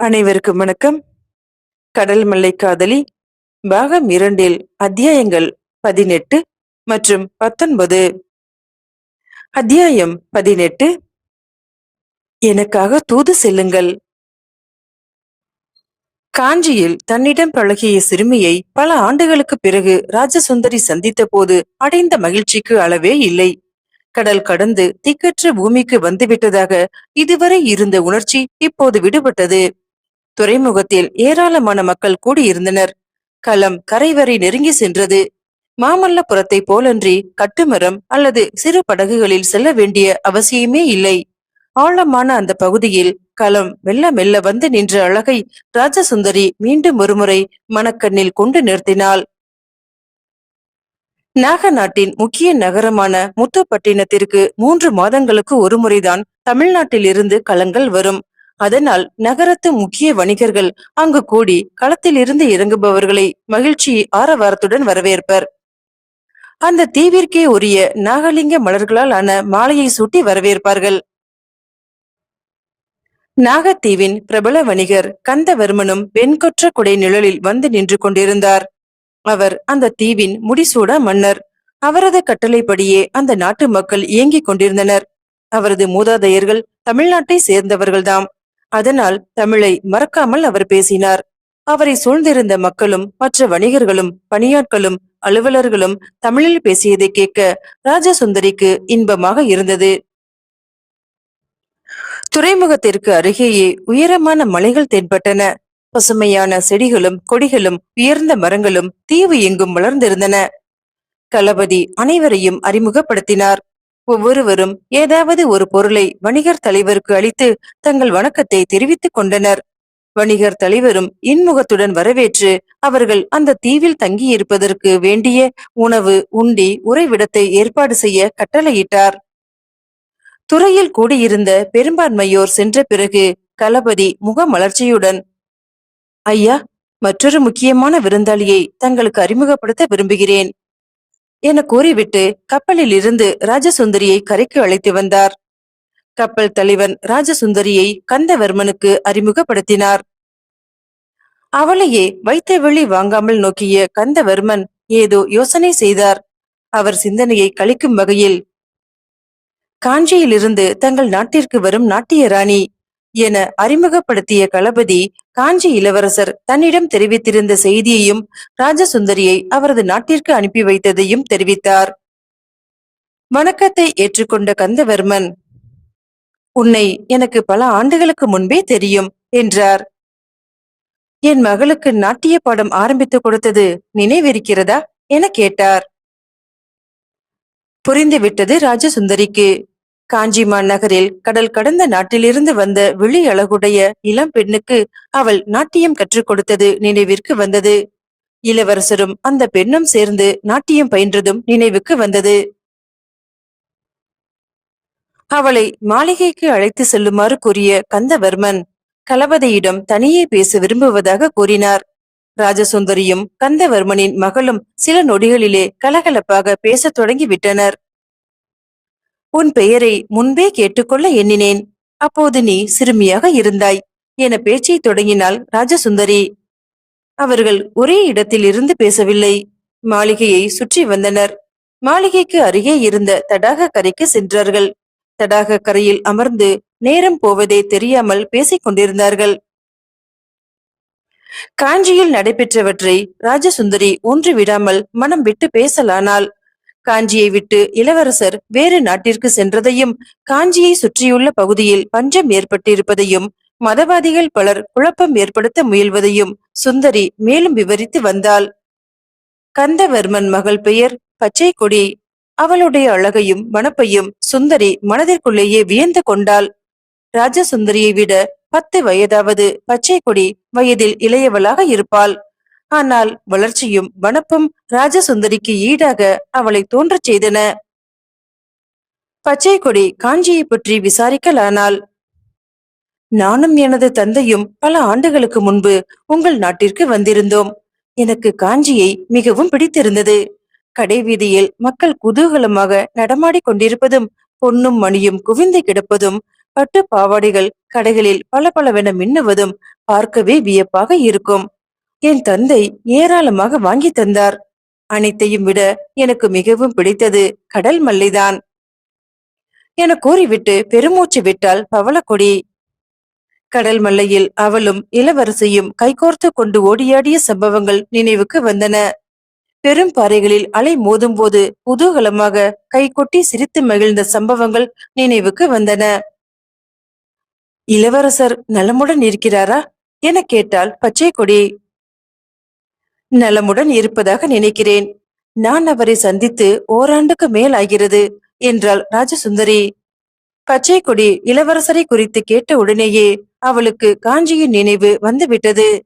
அனைவருக்கும் வணக்கம். கடல் மல்லை காதலி பாகம் இரண்டில் அத்தியாயங்கள் பதினெட்டு மற்றும் பத்தொன்பது. அத்தியாயம் பதினெட்டு. எனக்காக தூது செல்லுங்கள். காஞ்சியில் தன்னிடம் பழகிய சிறுமியை பல ஆண்டுகளுக்கு பிறகு ராஜசுந்தரி சந்தித்த போது அடைந்த மகிழ்ச்சிக்கு அளவே இல்லை. கடல் கடந்து திக்கற்ற பூமிக்கு வந்துவிட்டதாக இதுவரை இருந்த உணர்ச்சி இப்போது விடுபட்டது. துறைமுகத்தில் ஏராளமான மக்கள் கூடியிருந்தனர். களம் கரைவரை நெருங்கி சென்றது. மாமல்லபுரத்தை போலன்றி கட்டுமரம் அல்லது சிறு படகுகளில் செல்ல வேண்டிய அவசியமே இல்லை. ஆழமான அந்த பகுதியில் களம் மெல்ல மெல்ல வந்து நின்ற அழகை ராஜசுந்தரி மீண்டும் ஒருமுறை மனக்கண்ணில் கொண்டு நிறுத்தினாள். நாக நாட்டின் முக்கிய நகரமான முத்துப்பட்டினத்திற்கு மூன்று மாதங்களுக்கு ஒருமுறைதான் தமிழ்நாட்டில் இருந்து களங்கள் வரும். அதனால் நகரத்து முக்கிய வணிகர்கள் அங்கு கூடி களத்தில் இருந்து இறங்குபவர்களை மகிழ்ச்சி ஆரவாரத்துடன் வரவேற்பர். அந்த தீவிற்கே உரிய நாகலிங்க மலர்களால் ஆன மாலையை சூட்டி வரவேற்பார்கள். நாகத்தீவின் பிரபல வணிகர் கந்தவர்மனும் வெண்கொற்ற குடை நிழலில் வந்து நின்று கொண்டிருந்தார். அவர் அந்த தீவின் முடிசூடா மன்னர். அவரது கட்டளைப்படியே அந்த நாட்டு மக்கள் இயங்கிக் கொண்டிருந்தனர். அவரது மூதாதையர்கள் தமிழ்நாட்டை சேர்ந்தவர்கள்தாம். அதனால் தமிழை மறக்காமல் அவர் பேசினார். அவரை சூழ்ந்திருந்த மக்களும் மற்ற வணிகர்களும் பணியாட்களும் அலுவலர்களும் தமிழில் பேசியதை கேட்க ராஜசுந்தரிக்கு இன்பமாக இருந்தது. துறைமுகத்திற்கு அருகேயே உயரமான மலைகள் தென்பட்டன. பசுமையான செடிகளும் கொடிகளும் உயர்ந்த மரங்களும் தீவு எங்கும் வளர்ந்திருந்தன. களபதி அனைவரையும் அறிமுகப்படுத்தினார். ஒவ்வொருவரும் ஏதாவது ஒரு பொருளை வணிகர் தலைவருக்கு அளித்து தங்கள் வணக்கத்தை தெரிவித்துக் கொண்டனர். வணிகர் தலைவரும் இன்முகத்துடன் வரவேற்று அவர்கள் அந்த தீவில் தங்கியிருப்பதற்கு வேண்டிய உணவு உண்டி உறைவிடத்தை ஏற்பாடு செய்ய கட்டளையிட்டார். துறையில் கூடியிருந்த பெரும்பான்மையோர் சென்ற பிறகு களபதி முகமலர்ச்சியுடன் ஐயா மற்றொரு முக்கியமான விருந்தாளியை தங்களுக்கு அறிமுகப்படுத்த விரும்புகிறேன். என கூறிவிட்டு கப்பலில் இருந்து ராஜசுந்தரியை கரைக்கு அழைத்து வந்தார். கப்பல் தலைவன் ராஜசுந்தரியை கந்தவர்மனுக்கு அறிமுகப்படுத்தினார். அவளையே வைத்த வெளி வாங்காமல் நோக்கிய கந்தவர்மன் ஏதோ யோசனை செய்தார். அவர் சிந்தனையை கழிக்கும் வகையில் காஞ்சியிலிருந்து தங்கள் நாட்டிற்கு வரும் நாட்டிய ராணி என அறிமுகப்படுத்திய களபதி காஞ்சி இளவரசர் தன்னிடம் தெரிவித்திருந்த செய்தியையும் ராஜசுந்தரியை அவரது நாட்டிற்கு அனுப்பி வைத்ததையும் தெரிவித்தார். வணக்கத்தை ஏற்றுக்கொண்ட கந்தவர்மன் உன்னை எனக்கு பல ஆண்டுகளுக்கு முன்பே தெரியும் என்றார். என் மகளுக்கு நாட்டிய பாடம் ஆரம்பித்து கொடுத்தது நினைவிருக்கிறதா? என கேட்டார். புரிந்துவிட்டது ராஜசுந்தரிக்கு. காஞ்சிமா நகரில் கடல் கடந்த நாட்டிலிருந்து வந்த விழி அழகுடைய இளம் பெண்ணுக்கு அவள் நாட்டியம் கற்றுக் கொடுத்தது நினைவிற்கு வந்தது. இளவரசரும் அந்த பெண்ணும் சேர்ந்து நாட்டியம் பயின்றதும் நினைவுக்கு வந்தது. அவளை மாளிகைக்கு அழைத்து செல்லுமாறு கூறிய கந்தவர்மன் கலபதியிடம் தனியே பேச விரும்புவதாக கூறினார். ராஜசுந்தரியும் கந்தவர்மனின் மகளும் சில நொடிகளிலே கலகலப்பாக பேசத் தொடங்கி விட்டனர். உன் பெயரை முன்பே கேட்டுக்கொள்ள எண்ணினேன். அப்போது நீ சிறுமியாக இருந்தாய். என பேச்சை தொடங்கினாள் ராஜசுந்தரி. அவர்கள் ஒரே இடத்தில் இருந்து பேசவில்லை. மாளிகையை சுற்றி வந்தனர். மாளிகைக்கு அருகே இருந்த தடாக கரைக்கு சென்றார்கள். தடாக கரையில் அமர்ந்து நேரம் போவதே தெரியாமல் பேசிக் கொண்டிருந்தார்கள். காஞ்சியில் நடைபெற்றவற்றை ராஜசுந்தரி ஒன்று விடாமல் மனம் விட்டு பேசலானாள். காஞ்சியை விட்டு இளவரசர் வேறு நாட்டிற்கு சென்றதையும் காஞ்சியை சுற்றியுள்ள பகுதியில் பஞ்சம் ஏற்பட்டிருப்பதையும் மதவாதிகள் பலர் குழப்பம் ஏற்படுத்த முயல்வதையும் சுந்தரி மேலும் விவரித்து வந்தாள். கந்தவர்மன் மகள் பெயர் பச்சை கொடி. அவளுடைய அழகையும் மனப்பையும் சுந்தரி மனதிற்குள்ளேயே வியந்து கொண்டாள். ராஜசுந்தரியை விட பத்து வயதாவது பச்சை கொடி வயதில் இளையவளாக இருப்பாள். ஆனால் வளர்ச்சியும் வனப்பும் ராஜசுந்தரிக்கு ஈடாக அவளை தோன்றச் செய்தன. பச்சை கொடி காஞ்சியை பற்றி விசாரிக்கலானால் நானும் எனது தந்தையும் பல ஆண்டுகளுக்கு முன்பு உங்கள் நாட்டிற்கு வந்திருந்தோம். எனக்கு காஞ்சியை மிகவும் பிடித்திருந்தது. கடைவீதியில் மக்கள் குதூகலமாக நடமாடிக் கொண்டிருப்பதும் பொன்னும் மணியும் குவிந்து கிடப்பதும் பட்டு பாவாடைகள் கடைகளில் பளபளவென மின்னுவதும் பார்க்கவே வியப்பாக இருக்கும். என் தந்தை ஏராளமாக வாங்கி தந்தார். அனைத்தையும் விட எனக்கு மிகவும் பிடித்தது கடல் மல்லிதான். என கூறிவிட்டு பெருமூச்சு விட்டாள் பவளக்கொடி. கடல் மல்லையில் அவளும் இளவரசியும் கைகோர்த்து கொண்டு ஓடியாடிய சம்பவங்கள் நினைவுக்கு வந்தன. பெரும் பாறைகளில் அலை மோதும்போது குதூகலமாக கைகொட்டி சிரித்து மகிழ்ந்த சம்பவங்கள் நினைவுக்கு வந்தன. இளவரசர் நலமுடன் இருக்கிறாரா? என கேட்டால் பச்சை கொடி நலமுடன் இருப்பதாக நினைக்கிறேன். நான் அவரை சந்தித்து ஓராண்டுக்கு மேல் ஆகிறது என்றாள் ராஜசுந்தரி. பச்சை கொடி இளவரசரை குறித்து கேட்ட உடனேயே அவளுக்கு காஞ்சியின் நினைவு வந்துவிட்டது.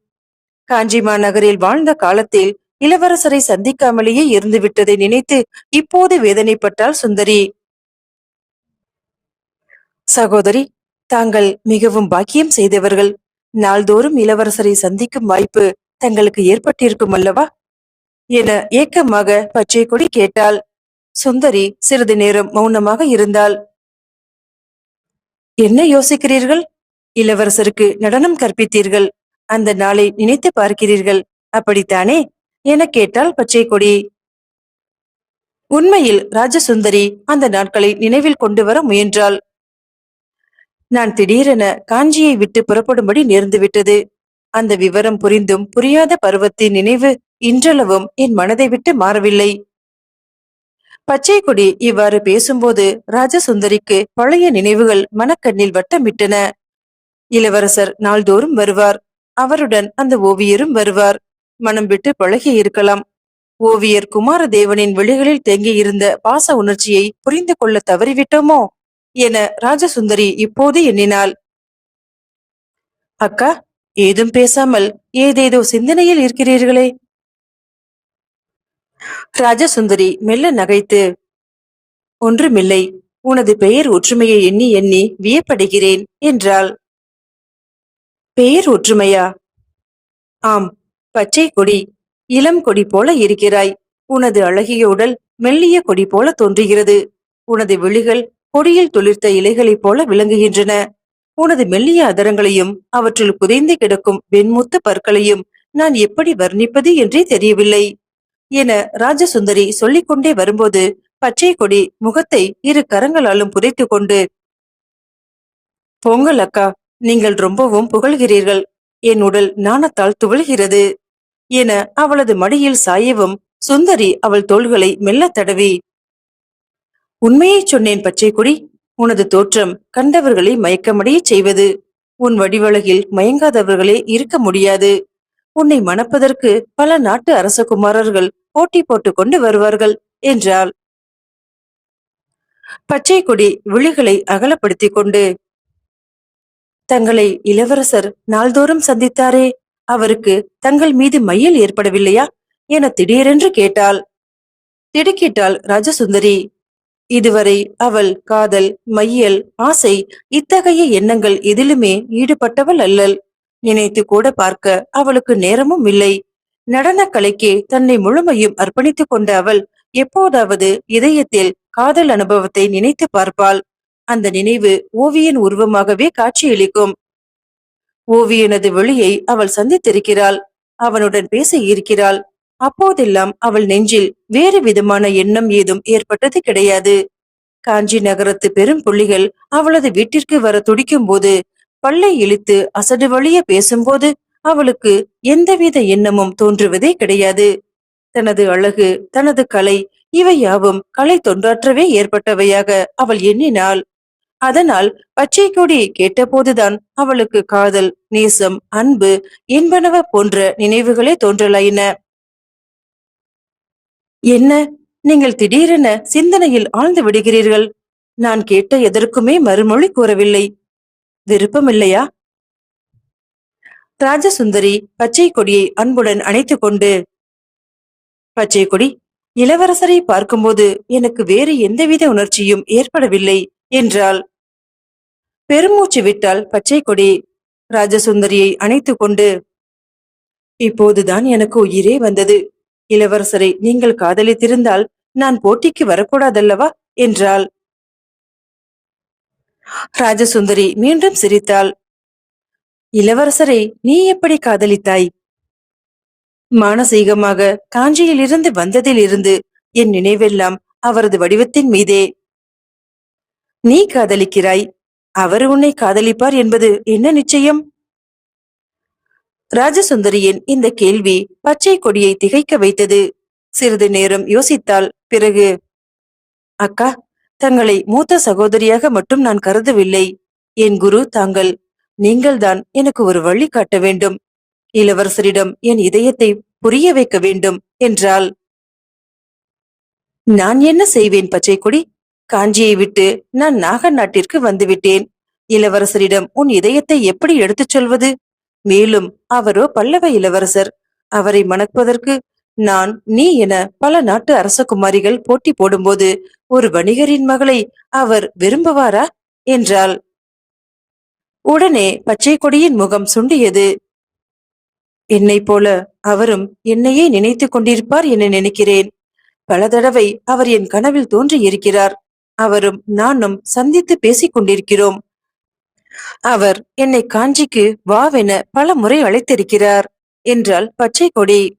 காஞ்சி மாநகரில் வாழ்ந்த காலத்தில் இளவரசரை சந்திக்காமலேயே இருந்து விட்டதை நினைத்து இப்போது வேதனைப்பட்டாள் சுந்தரி. சகோதரி தாங்கள் மிகவும் பாக்கியம் செய்தவர்கள். நாள்தோறும் இளவரசரை சந்திக்கும் வாய்ப்பு தங்களுக்கு ஏற்பட்டிருக்கும் அல்லவா? என ஏக்கமாக பச்சை கொடி கேட்டாள். சுந்தரி சிறிது நேரம் மௌனமாக இருந்தாள். என்ன யோசிக்கிறீர்கள்? இளவரசருக்கு நடனம் கற்பித்தீர்கள். அந்த நாளை நினைத்து பார்க்கிறீர்கள். அப்படித்தானே? என கேட்டாள் பச்சை கொடி. உண்மையில் ராஜசுந்தரி அந்த நாட்களை நினைவில் கொண்டு வர முயன்றாள். நான் திடீரென காஞ்சியை விட்டு புறப்படும்படி நேர்ந்துவிட்டது. அந்த விவரம் புரிந்தும் புரியாத பருவத்தின் நினைவு இன்றளவும் என் மனதை விட்டு மாறவில்லை. பச்சை கொடி இவ்வாறு பேசும்போது ராஜசுந்தரிக்கு பழைய நினைவுகள் மனக்கண்ணில் வட்டமிட்டன. இளவரசர் நாள்தோறும் வருவார். அவருடன் அந்த ஓவியரும் வருவார். மனம் விட்டு பழகி இருக்கலாம். ஓவியர் குமாரதேவனின் விழிகளில் தேங்கியிருந்த பாச உணர்ச்சியை புரிந்து கொள்ள தவறிவிட்டோமோ? என ராஜசுந்தரி இப்போது எண்ணினாள். அக்கா ஏதும் பேசாமல் ஏதேதோ சிந்தனையில் இருக்கிறீர்களே. ராஜசுந்தரி மெல்ல நகைத்து ஒன்றுமில்லை உனது பெயர் ஒற்றுமையை எண்ணி எண்ணி வியப்படுகிறேன் என்றாள். பெயர் ஒற்றுமையா? ஆம் பச்சை கொடி இளம் கொடி போல இருக்கிறாய். உனது அழகிய உடல் மெல்லிய கொடி போல தோன்றுகிறது. உனது விழிகள் கொடியில் துளிர்த்த இலைகளைப் போல விளங்குகின்றன. உனது மெல்லிய அதரங்களையும் அவற்றில் புதைந்து கிடக்கும் வெண்முத்து பற்களையும் நான் எப்படி வர்ணிப்பது என்றே தெரியவில்லை. என ராஜசுந்தரி சொல்லிக்கொண்டே வரும்போது பச்சை கொடி முகத்தை இரு கரங்களாலும் புதைத்து கொண்டு பொங்கல் அக்கா நீங்கள் ரொம்பவும் புகழ்கிறீர்கள். என் உடல் நாணத்தால் துவள்கிறது என அவளது மடியில் சாயவும் சுந்தரி அவள் தோள்களை மெல்ல தடவி உண்மையை சொன்னேன் பச்சை கொடி உனது தோற்றம் கண்டவர்களை மயக்கமடைய செய்வது. உன் வடிவழகில் மயங்காதவர்களே இருக்க முடியாது. உன்னை மணப்பதற்கு பல நாட்டு அரசகுமாரர்கள் போட்டி போட்டுக் கொண்டு வருவார்கள் என்றாள். பச்சை கொடி விழிகளை அகலப்படுத்திக் கொண்டு தங்களை இளவரசர் நாள்தோறும் சந்தித்தாரே அவருக்கு தங்கள் மீது மையல் ஏற்படவில்லையா? என திடீரென்று கேட்டாள். திடுக்கிட்டாள் ராஜசுந்தரி. இதுவரை அவள் காதல் மையல் ஆசை இத்தகைய எண்ணங்கள் எதிலுமே ஈடுபட்டவள் அல்லல் நினைத்து கூட பார்க்க அவளுக்கு நேரமும் இல்லை. நடன கலைக்கே தன்னை முழுமையும் அர்ப்பணித்துக் கொண்ட அவள் எப்போதாவது இதயத்தில் காதல் அனுபவத்தை நினைத்து பார்ப்பாள். அந்த நினைவு ஓவியன் உருவமாகவே காட்சியளிக்கும். ஓவியனது வெளியை அவள் சந்தித்திருக்கிறாள். அவனுடன் பேச இருக்கிறாள். அப்போதெல்லாம் அவள் நெஞ்சில் வேறு விதமான எண்ணம் ஏதும் ஏற்பட்டது கிடையாது. காஞ்சி நகரத்து பெரும் புள்ளிகள் அவளது வீட்டிற்கு வர துடிக்கும் போது பல்லை இழித்து அசடு வழிய பேசும்போது அவளுக்கு எந்தவித எண்ணமும் தோன்றுவதே கிடையாது. தனது அழகு தனது கலை இவை யாவும் கலை தொண்டாற்றவே ஏற்பட்டவையாக அவள் எண்ணினாள். அதனால் பச்சை கொடி கேட்டபோதுதான் அவளுக்கு காதல் நேசம் அன்பு என்பனவ போன்ற நினைவுகளே தோன்றலாயின. என்ன? நீங்கள் திடீரென சிந்தனையில் ஆழ்ந்து விடுகிறீர்கள். நான் கேட்ட எதற்குமே மறுமொழி கூறவில்லை. விருப்பமில்லையா? ராஜசுந்தரி பச்சை கொடியை அன்புடன் அணைத்துக் கொண்டு பச்சை கொடி இளவரசரை பார்க்கும்போது எனக்கு வேறு எந்தவித உணர்ச்சியும் ஏற்படவில்லை என்றாள். பெருமூச்சு விட்டால் பச்சை கொடி ராஜசுந்தரியை அணைத்துக் கொண்டு இப்போதுதான் எனக்கு உயிரே வந்தது. இளவரசரை நீங்கள் காதலித்திருந்தால் நான் போட்டிக்கு வரக்கூடாதல்லவா? என்றாள். ராஜசுந்தரி மீண்டும் சிரித்தாள். இளவரசரை நீ எப்படி காதலித்தாய்? மானசீகமாக காஞ்சியிலிருந்து வந்ததிலிருந்து என் நினைவெல்லாம் அவரது வடிவத்தின் மீதே. நீ காதலிக்கிறாய். அவர் உன்னை காதலிப்பார் என்பது என்ன நிச்சயம்? ராஜசுந்தரியின் இந்த கேள்வி பச்சை கொடியை திகைக்க வைத்தது. சிறிது நேரம் யோசித்தால் பிறகு அக்கா தங்களை மூத்த சகோதரியாக மட்டும் நான் கருதவில்லை. என் குரு தாங்கள் நீங்கள்தான் எனக்கு ஒரு வழி காட்ட வேண்டும். இளவரசரிடம் என் இதயத்தை புரிய வைக்க வேண்டும் என்றாள். நான் என்ன செய்வேன் பச்சைக்குடி காஞ்சியை விட்டு நான் நாக நாட்டிற்கு வந்துவிட்டேன் இளவரசரிடம் உன் இதயத்தை எப்படி எடுத்துச் சொல்வது? மேலும் அவரோ பல்லவ இளவரசர். அவரை மணப்பதற்கு நான் நீ என பல நாட்டு அரசகுமாரிகள் போட்டி போடும்போது ஒரு வணிகரின் மகளை அவர் விரும்புவாரா? என்றாள். உடனே பச்சை கொடியின் முகம் சுண்டியது. என்னை போல அவரும் என்னையே நினைத்துக் கொண்டிருப்பார் என நினைக்கிறேன். பல தடவை அவர் என் கனவில் தோன்றி இருக்கிறார் அவரும் நானும் சந்தித்து பேசிக் கொண்டிருக்கிறோம். அவர் என்னை காஞ்சிக்கு வாவென பல முறை அழைத்திருக்கிறார் என்றாள் பச்சை கொடி.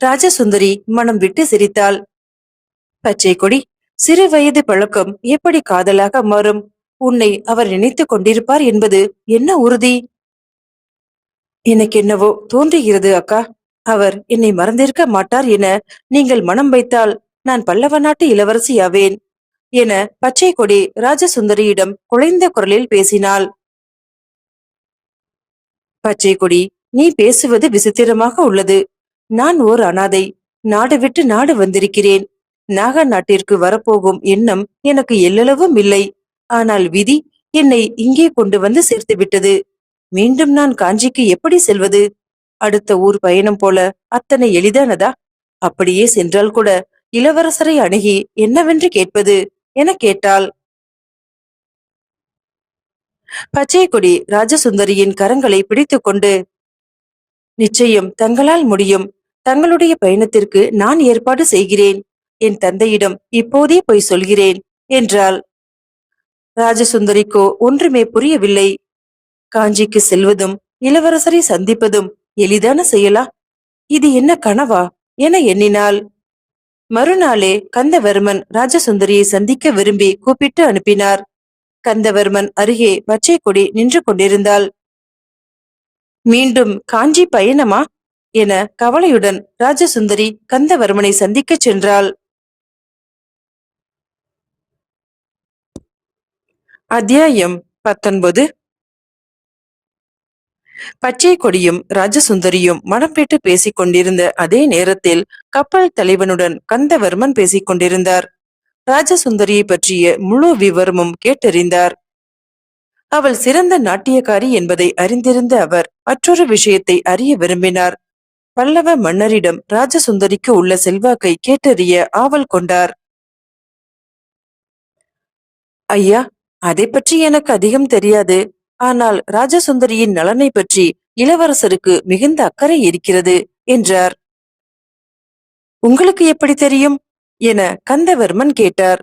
ராஜசுந்தரி மனம் விட்டு சிரித்தாள். பச்சை கொடி சிறு வயது பழக்கம் எப்படி காதலாக மாறும்? உன்னை அவர் நினைத்துக் கொண்டிருப்பார் என்பது என்ன உறுதி? எனக்கு என்னவோ தோன்றுகிறது அக்கா. அவர் என்னை மறந்திருக்க மாட்டார் என நீங்கள் மனம் வைத்தால் நான் பல்லவ நாட்டு இளவரசியாவேன். என பச்சை கொடி ராஜசுந்தரியிடம் குழைந்த குரலில் பேசினாள். பச்சை கொடி நீ பேசுவது விசித்திரமாக உள்ளது. நான் ஓர் அனாதை நாடு விட்டு நாடு வந்திருக்கிறேன். நாக நாட்டிற்கு வரப்போகும் எண்ணம் எனக்கு எல்லளவும் இல்லை. ஆனால் விதி என்னை இங்கே கொண்டு வந்து சேர்த்து விட்டது. மீண்டும் நான் காஞ்சிக்கு எப்படி செல்வது? அடுத்த ஊர் பயணம் போல அத்தனை எளிதானதா? அப்படியே சென்றால் கூட இளவரசரை அணுகி என்னவென்று கேட்பது? என கேட்டாள். பச்சை கொடி ராஜசுந்தரியின் கரங்களை பிடித்துக்கொண்டு நிச்சயம் தங்களால் முடியும். தங்களுடைய பயணத்திற்கு நான் ஏற்பாடு செய்கிறேன். என் தந்தையிடம் இப்போதே போய் சொல்கிறேன் என்றாள். ராஜசுந்தரிக்கோ ஒன்றுமே புரியவில்லை. காஞ்சிக்கு செல்வதும் இளவரசரை சந்திப்பதும் எளிதான செயலா? இது என்ன கனவா? என எண்ணினாள். மறுநாளே கந்தவர்மன் ராஜசுந்தரியை சந்திக்க விரும்பி கூப்பிட்டு அனுப்பினார். கந்தவர்மன் அருகே பச்சை கொடி நின்று கொண்டிருந்தாள். மீண்டும் காஞ்சி பயணமா? என கவலையுடன் ராஜசுந்தரி கந்தவர்மனை சந்திக்கச் சென்றாள். அத்தியாயம் பத்தொன்பது. பச்சை கொடியும் ராஜசுந்தரியும் மனம் பெற்று பேசிக் கொண்டிருந்த அதே நேரத்தில் கப்பல் தலைவனுடன் கந்தவர்மன் பேசிக் கொண்டிருந்தார் ராஜசுந்தரியை பற்றிய முழு விவரமும் கேட்டறிந்தார். அவள் சிறந்த நாட்டியக்காரி என்பதை அறிந்திருந்த அவர் மற்றொரு விஷயத்தை அறிய விரும்பினார். பல்லவ மன்னரிடம் ராஜசுந்தரிக்கு உள்ள செல்வாக்கை கேட்டறிய ஆவல் கொண்டார். ஐயா அதை பற்றி எனக்கு அதிகம் தெரியாது. ஆனால் ராஜசுந்தரியின் நலனை பற்றி இளவரசருக்கு மிகுந்த அக்கறை இருக்கிறது என்றார். உங்களுக்கு எப்படி தெரியும்? என கந்தவர்மன் கேட்டார்.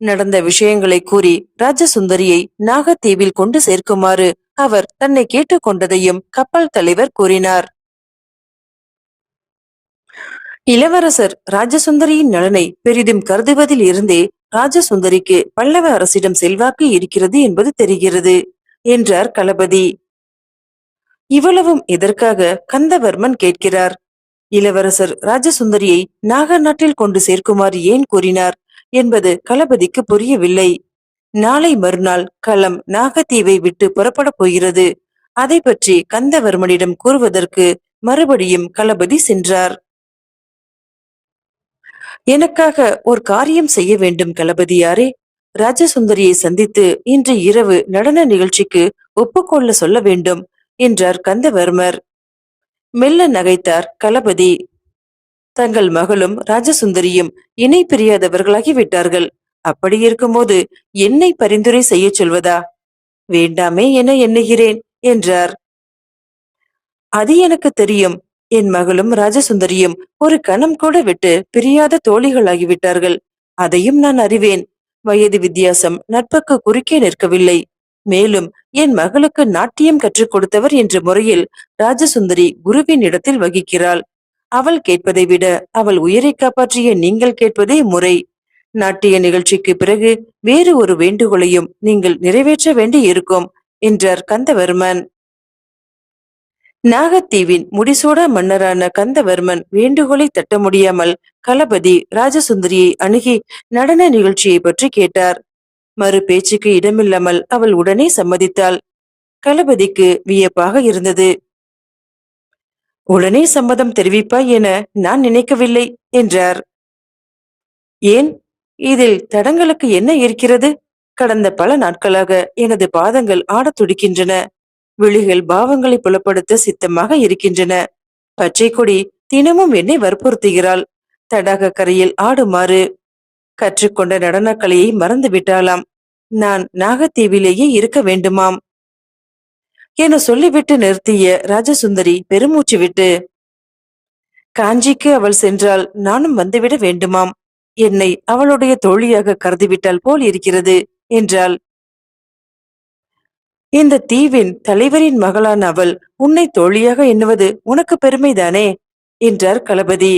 நடந்த விஷயங்களை கூறி ராஜசுந்தரியை நாகத்தீவில் கொண்டு சேர்க்குமாறு அவர் தன்னை கேட்டுக்கொண்டதையும் கப்பல் தலைவர் கூறினார். இளவரசர் ராஜசுந்தரியின் நலனை பெரிதும் கருதுவதில் இருந்தே ராஜசுந்தரிக்கு பல்லவ அரசிடம் செல்வாக்கு இருக்கிறது என்பது தெரிகிறது. என்றார் களபதி இவ்வளவும் எதற்காக கந்தவர்மன் கேட்கிறார்? இளவரசர் ராஜசுந்தரியை நாக நாட்டில் கொண்டு சேர்க்குமாறு ஏன் கூறினார் என்பது களபதிக்கு புரியவில்லை. நாளை மறுநாள் களம் நாகத்தீவை விட்டு புறப்படப் போகிறது. அதை பற்றி கந்தவர்மனிடம் கூறுவதற்கு மறுபடியும் களபதி சென்றார். எனக்காக ஒரு காரியம் செய்ய வேண்டும் களபதியாரே ராஜசுந்தரியை சந்தித்து இன்று இரவு நடன நிகழ்ச்சிக்கு ஒப்புக்கொள்ள சொல்ல வேண்டும் என்றார் கந்தவர்மர். மெல்ல நகைத்தார் களபதி தங்கள் மகளும் ராஜசுந்தரியும் இணை பிரியாதவர்களாகி விட்டார்கள். அப்படி இருக்கும்போது என்னை பரிந்துரை செய்ய சொல்வதா? வேண்டாமே என எண்ணுகிறேன் என்றார். அது எனக்கு தெரியும். என் மகளும் ராஜசுந்தரியும் ஒரு கணம் கூட விட்டு பிரியாத தோழிகளாகிவிட்டார்கள் அதையும் நான் அறிவேன். வயது வித்தியாசம் நட்புக்கு குறுக்கே நிற்கவில்லை. மேலும் என் மகளுக்கு நாட்டியம் கற்றுக் கொடுத்தவர் என்ற முறையில் ராஜசுந்தரி குருவின் இடத்தில் வகிக்கிறாள். அவள் கேட்பதை விட அவள் உயிரை காப்பாற்றிய நீங்கள் கேட்பதே முறை. நாட்டிய நிகழ்ச்சிக்கு பிறகு வேறு ஒரு வேண்டுகோளையும் நீங்கள் நிறைவேற்ற வேண்டி இருக்கும் என்றார் கந்தவர்மன். நாகத்தீவின் முடிசூடா மன்னரான கந்தவர்மன் வேண்டுகோளை தட்ட முடியாமல் களபதி ராஜசுந்தரியை அணுகி நடன நிகழ்ச்சியை பற்றி கேட்டார். மறு பேச்சுக்கு இடமில்லாமல் அவள் உடனே சம்மதித்தாள். களபதிக்கு வியப்பாக இருந்தது. உடனே சம்மதம் தெரிவிப்பாய் என நான் நினைக்கவில்லை என்றார். ஏன்? இதில் தடங்களுக்கு என்ன இருக்கிறது? கடந்த பல நாட்களாக எனது பாதங்கள் ஆடத் துடிக்கின்றன. விழிகள் பாவங்களை புலப்படுத்த சித்தமாக இருக்கின்றன. பச்சை கொடி தினமும் என்னை வற்புறுத்துகிறாள். தடாக கரையில் ஆடுமாறு கற்றுக்கொண்ட நடனக்கலையை மறந்து விட்டாளாம். நான் நாகத்தீவிலேயே இருக்க வேண்டுமாம். என சொல்லிவிட்டு நிறுத்திய ராஜசுந்தரி பெருமூச்சு விட்டு காஞ்சிக்கு அவள் சென்றால் நானும் வந்துவிட வேண்டுமாம். என்னை அவளுடைய தோழியாக கருதிவிட்டால் போல் இருக்கிறது என்றாள். இந்த தீவின் தலைவரின் மகளான அவள் உன்னை தோழியாக எண்ணுவது உனக்கு பெருமைதானே? என்றார் களபதி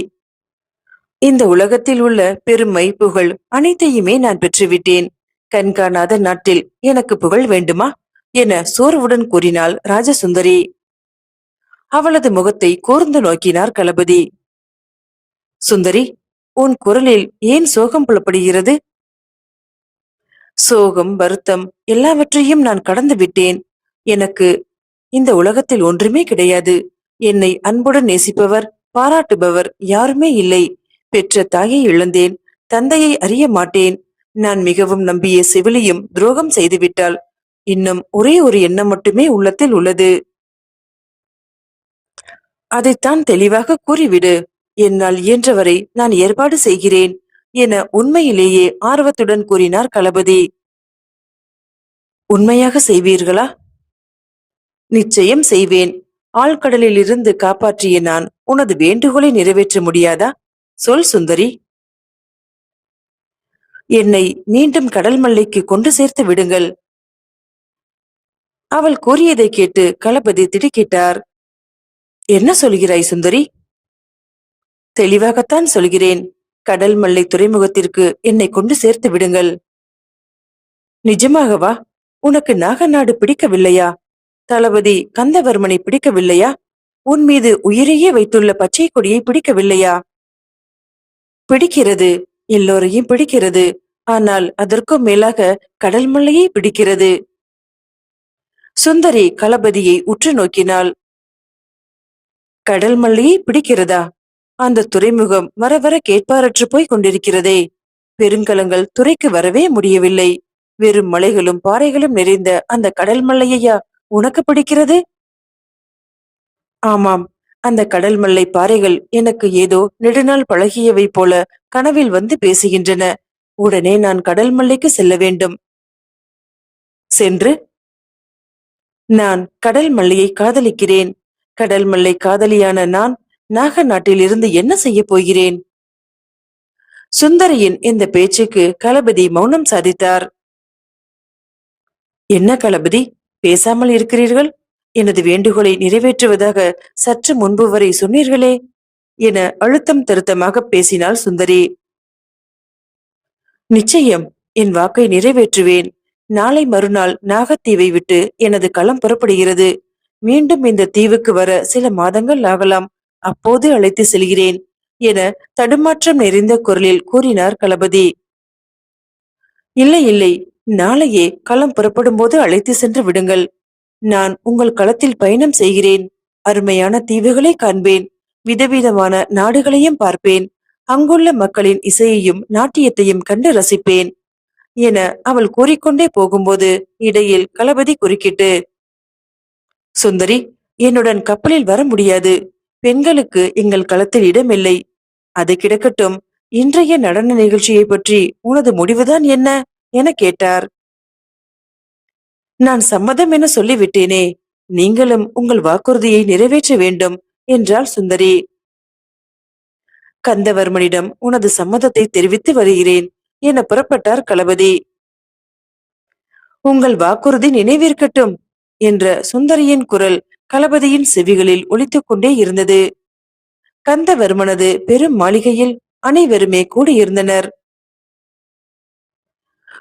இந்த உலகத்தில் உள்ள பெருமை புகழ் அனைத்தையுமே நான் பெற்றுவிட்டேன். கண்காணாத நாட்டில் எனக்கு புகழ் வேண்டுமா? என சோர்வுடன் கூறினாள் ராஜசுந்தரி. அவளது முகத்தை கூர்ந்து நோக்கினார் களபதி சுந்தரி உன் குரலில் ஏன் சோகம் புலப்படுகிறது? சோகம் வருத்தம் எல்லாவற்றையும் நான் கடந்து விட்டேன். எனக்கு இந்த உலகத்தில் ஒன்றுமே கிடையாது. என்னை அன்புடன் நேசிப்பவர் பாராட்டுபவர் யாருமே இல்லை. பெற்ற தாயை இழந்தேன். தந்தையை அறிய மாட்டேன். நான் மிகவும் நம்பிய செவிலியும் துரோகம் செய்துவிட்டாள். இன்னும் ஒரே ஒரு எண்ணம் மட்டுமே உள்ளத்தில் உள்ளது. அதைத்தான் தெளிவாக கூறிவிடு. என்னால் இயன்றவரை நான் ஏற்பாடு செய்கிறேன். என உண்மையிலேயே ஆர்வத்துடன் கூறினார் களபதி உண்மையாக செய்வீர்களா? நிச்சயம் செய்வேன். ஆழ்கடலில் இருந்து காப்பாற்றிய நான் உனது வேண்டுகோளை நிறைவேற்ற முடியாதா? சொல் சுந்தரி. என்னை மீண்டும் கடல் மல்லைக்கு கொண்டு சேர்த்து விடுங்கள். அவள் கூறியதை கேட்டு களபதி திடுக்கிட்டார். என்ன சொல்கிறாய் சுந்தரி? தெளிவாகத்தான் சொல்கிறேன். கடல் மல்லை துறைமுகத்திற்கு என்னை கொண்டு சேர்த்து விடுங்கள். நிஜமாகவா? உனக்கு நாகநாடு பிடிக்கவில்லையா? தளபதி கந்தவர்மனை பிடிக்கவில்லையா? உன் மீது உயிரையே வைத்துள்ள பச்சை கொடியை பிடிக்கவில்லையா? பிடிக்கிறது. எல்லோரையும் பிடிக்கிறது. ஆனால் அதற்கும் மேலாக கடல் மல்லையை பிடிக்கிறது. சுந்தரி களபதியை உற்று நோக்கினாள். கடல் மல்லையை பிடிக்கிறதா? அந்த துறைமுகம் வர வர கேட்பாரற்று போய் கொண்டிருக்கிறதே. பெருங்கலங்கள் துறைக்கு வரவே முடியவில்லை. வெறும் மலைகளும் பாறைகளும் நிறைந்த அந்த கடல் மல்லையா உனக்கு பிடிக்கிறது? ஆமாம். அந்த கடல் மல்லை பாறைகள் எனக்கு ஏதோ நெடுநாள் பழகியவை போல கனவில் வந்து பேசுகின்றன. உடனே நான் கடல் மல்லைக்கு செல்ல வேண்டும். சென்று நான் கடல் மல்லையை காதலிக்கிறேன். கடல் மல்லை காதலியான நான் நாக நாட்டில் இருந்து என்ன செய்ய போகிறேன்? சுந்தரியின் இந்த பேச்சுக்கு களபதி மௌனம் சாதித்தார். என்ன களபதி பேசாமல் இருக்கிறீர்கள்? எனது வேண்டுகோளை நிறைவேற்றுவதாக சற்று முன்பு வரை சொன்னீர்களே என அழுத்தம் திருத்தமாக பேசினாள் சுந்தரி. நிச்சயம் என் வாக்கை நிறைவேற்றுவேன். நாளை மறுநாள் நாகத்தீவை விட்டு எனது களம் புறப்படுகிறது. மீண்டும் இந்த தீவுக்கு வர சில மாதங்கள் ஆகலாம். அப்போது அழைத்து செல்கிறேன் என தடுமாற்றம் நிறைந்த குரலில் கூறினார் களபதி. இல்லை இல்லை நாளையே களம் புறப்படும் போது அழைத்து சென்று விடுங்கள். நான் உங்கள் களத்தில் பயணம் செய்கிறேன். அருமையான தீவுகளை காண்பேன். விதவிதமான நாடுகளையும் பார்ப்பேன். அங்குள்ள மக்களின் இசையையும் நாட்டியத்தையும் கண்டு ரசிப்பேன் என அவள் கூறிக்கொண்டே போகும்போது இடையில் களபதி குறுக்கிட்டு சுந்தரி என்னுடன் கப்பலில் வர முடியாது. பெண்களுக்கு எங்கள் களத்தில் இடமில்லை. அது கிடக்கட்டும். இன்றைய நடன நிகழ்ச்சியை பற்றி உனது முடிவுதான் என்ன? என கேட்டார். நான் சம்மதம் என சொல்லிவிட்டேனே. நீங்களும் உங்கள் வாக்குறுதியை நிறைவேற்ற வேண்டும் என்றாள் சுந்தரி. கந்தவர்மனிடம் உனது சம்மதத்தை தெரிவித்து வருகிறேன் என புறப்பட்டார் களபதி. உங்கள் வாக்குறுதி நினைவிருக்கட்டும் என்ற சுந்தரியின் குரல் களபதியின் செவிகளில் ஒழித்துக் கொண்டே இருந்தது. கந்தவர்மனது பெரும் மாளிகையில் அனைவருமே கூடியிருந்தனர்.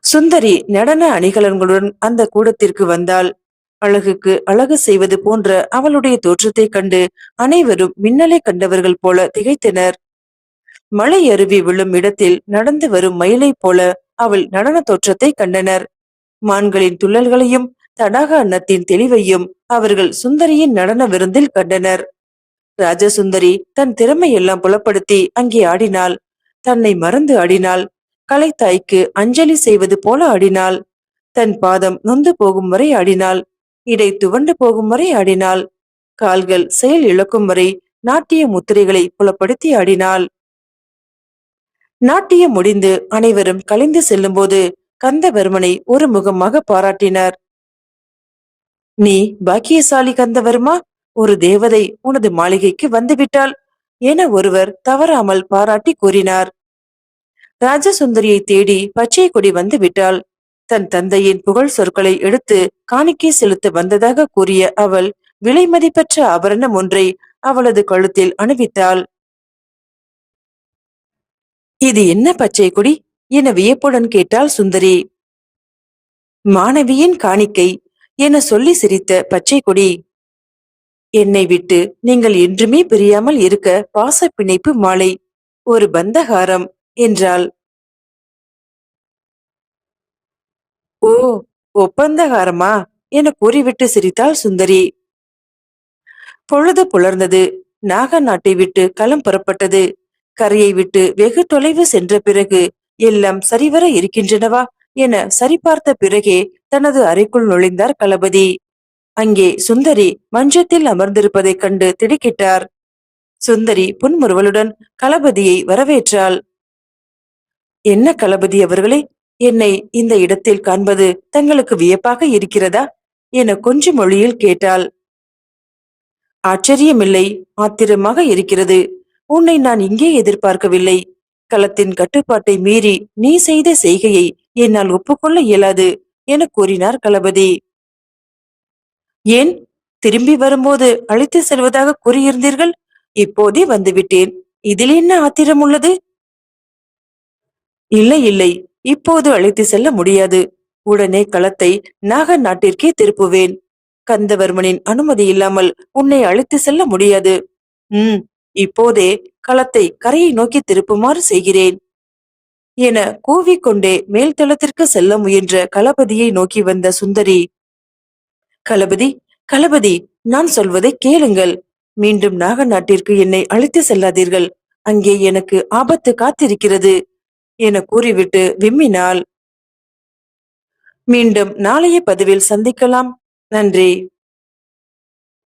சுந்தரி நடன அணிகலன்களுடன் அந்த கூடத்திற்கு வந்தாள். அழகுக்கு அழகு செய்வது போன்ற அவளுடைய தோற்றத்தை கண்டு அனைவரும் மின்னலை கண்டவர்கள் போல திகைத்தனர். மலை அருவி விழும் இடத்தில் நடந்து வரும் மயிலைப் போல அவள் நடன தோற்றத்தை கண்டனர். மான்களின் துள்ளல்களையும் தடாக அன்னத்தின் தெளிவையும் அவர்கள் சுந்தரியின் நடன விருந்தில் கண்டனர். ராஜசுந்தரி தன் திறமையெல்லாம் புலப்படுத்தி அங்கே ஆடினாள். தன்னை மறந்து ஆடினாள். கலைத்தாய்க்கு அஞ்சலி செய்வது போல ஆடினாள். தன் பாதம் நொந்து போகும் வரை ஆடினாள். இடை துவண்டு போகும் வரை ஆடினாள். கால்கள் செயல் இழக்கும் வரை நாட்டிய முத்திரைகளை புலப்படுத்தி ஆடினாள். நாட்டியம் முடிந்து அனைவரும் கலைந்து செல்லும்போது கந்தவர்மனை ஒரு முகமாக பாராட்டினார். நீ பாக்கியசாலி கந்தவர்மா? ஒரு தேவதை உனது மாளிகைக்கு வந்துவிட்டாள் என ஒருவர் தவறாமல் பாராட்டி கூறினார். ராஜசுந்தரியை தேடி பச்சை கொடி வந்து விட்டாள். தன் தந்தையின் புகழ் சொற்களை எடுத்து காணிக்கை செலுத்த வந்ததாக கூறிய அவள் விலை மதிப்பற்ற ஆபரணம் ஒன்றை அவளது கழுத்தில் அணிவித்தாள். இது என்ன பச்சை கொடி? என வியப்புடன் கேட்டாள் சுந்தரி. மாணவியின் காணிக்கை என சொல்லி சிரித்த பச்சை கொடி. என்னை விட்டு நீங்கள் என்றுமே பிரியாமல் இருக்க பாச பிணைப்பு மாலை. ஒரு பந்தகாரம் என்றாள். ஓ ஒப்பந்தகாரமா? என கூறிவிட்டு சிரித்தாள் சுந்தரி. பொழுது புலர்ந்தது. நாக நாட்டை விட்டு களம் புறப்பட்டது. கரையை விட்டு வெகு தொலைவு சென்ற பிறகு எல்லாம் சரிவர இருக்கின்றனவா? என சரிபார்த்த பிறகே தனது அறைக்குள் நுழைந்தார் களபதி அங்கே சுந்தரி மஞ்சத்தில் அமர்ந்திருப்பதைக் கண்டு திடுக்கிட்டார். சுந்தரி புன்முறுவலுடன் களபதியை வரவேற்றாள். என்ன களபதி அவர்களே என்னை இந்த இடத்தில் காண்பது தங்களுக்கு வியப்பாக இருக்கிறதா? என கொஞ்சம் மொழியில் கேட்டாள். ஆச்சரியமில்லை ஆத்திரமாக இருக்கிறது. உன்னை நான் இங்கே எதிர்பார்க்கவில்லை. களத்தின் கட்டுப்பாட்டை மீறி நீ செய்த செய்கையை என்னால் ஒப்புக்கொள்ள இயலாது என கூறினார் களபதி ஏன்? திரும்பி வரும்போது அழைத்து செல்வதாக கூறியிருந்தீர்கள்? இப்போதே வந்துவிட்டேன். இதில் என்ன ஆத்திரம் உள்ளது? இல்லை இல்லை. இப்போது அழைத்து செல்ல முடியாது. உடனே களத்தை நாக நாட்டிற்கே திருப்புவேன். கந்தவர்மனின் அனுமதி இல்லாமல் உன்னை அழைத்து செல்ல முடியாது. உம் இப்போதே களத்தை கரையை நோக்கி திருப்புமாறு செய்கிறேன். என கூவிக்கொண்டே மேல்தளத்திற்கு செல்ல முயன்ற களபதியை நோக்கி வந்த சுந்தரி களபதி களபதி நான் சொல்வதை கேளுங்கள். மீண்டும் நாக நாட்டிற்கு என்னை அழைத்து செல்லாதீர்கள். அங்கே எனக்கு ஆபத்து காத்திருக்கிறது என கூறிவிட்டு விம்மினாள். மீண்டும் நாளைய பதிவில் சந்திக்கலாம். நன்றி.